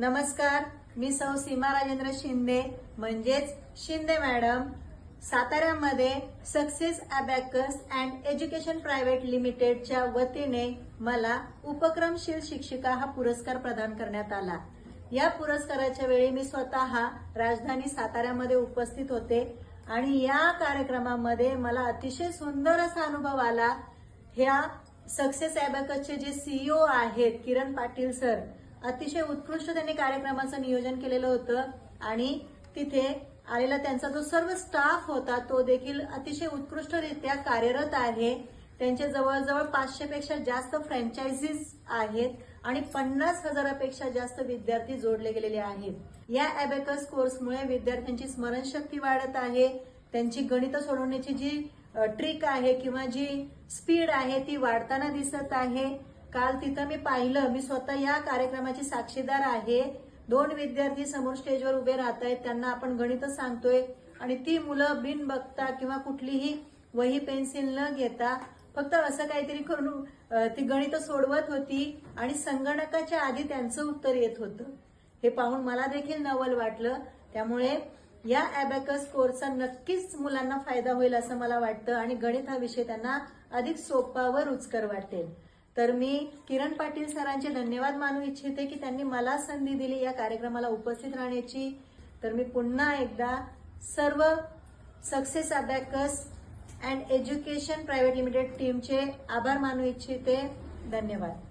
नमस्कार मी सौ सीमा राजेंद्र शिंदे म्हणजेच Shinde madam साताऱ्यामध्ये success abacus and education private लिमिटेडच्या वतीने मला उपक्रमशील शिक्षिका हा पुरस्कार प्रदान करण्यात आला. या पुरस्काराच्या वेळी मी स्वतः राजधानी साताऱ्यामध्ये उपस्थित होते आणि या कार्यक्रमामध्ये मला अतिशय सुंदर असा अनुभव आला. ह्या सक्सेस अबॅकसचे जे सीईओ आहेत किरण पाटील सर अतिशय उत्कृष्ट त्यांनी कार्यक्रमाचं नियोजन केलेलं होतं आणि तिथे आलेला त्यांचा जो सर्व स्टाफ होता तो देखील अतिशय उत्कृष्टरित्या कार्यरत आहे. त्यांचे जवळजवळ पाचशेपेक्षा जास्त फ्रँचायझीज आहेत आणि पन्नास हजारापेक्षा जास्त विद्यार्थी जोडले गेलेले आहेत. या अॅबेकस कोर्समुळे विद्यार्थ्यांची स्मरणशक्ती वाढत आहे. त्यांची गणित सोडवण्याची जी ट्रिक आहे किंवा जी स्पीड आहे ती वाढताना दिसत आहे. काल तिथं मी पाहिलं मी स्वतः या कार्यक्रमाची साक्षीदार आहे. दोन विद्यार्थी समोर स्टेजवर उभे राहत आहेत त्यांना आपण गणित सांगतोय. आणि ती मुलं बिन बघता किंवा कुठलीही वही पेन्सिल न घेता फक्त असं काहीतरी करून ती गणित सोडवत होती आणि संगणकाच्या आधी त्यांचं उत्तर येत होतं. हे पाहून मला देखील नवल वाटलं. त्यामुळे या अॅबॅकस कोर्सचा नक्कीच मुलांना फायदा होईल असं मला वाटतं आणि गणित हा विषय त्यांना अधिक सोपा व रुचकर वाटेल. तर मी किरण पाटील सरांचे धन्यवाद मानू इच्छिते की त्यांनी मला संधी दिली या कार्यक्रमाला उपस्थित राहण्याची. तर मी पुन्हा एकदा सर्व success abacus and education private limited टीमचे आभार मानू इच्छिते. धन्यवाद.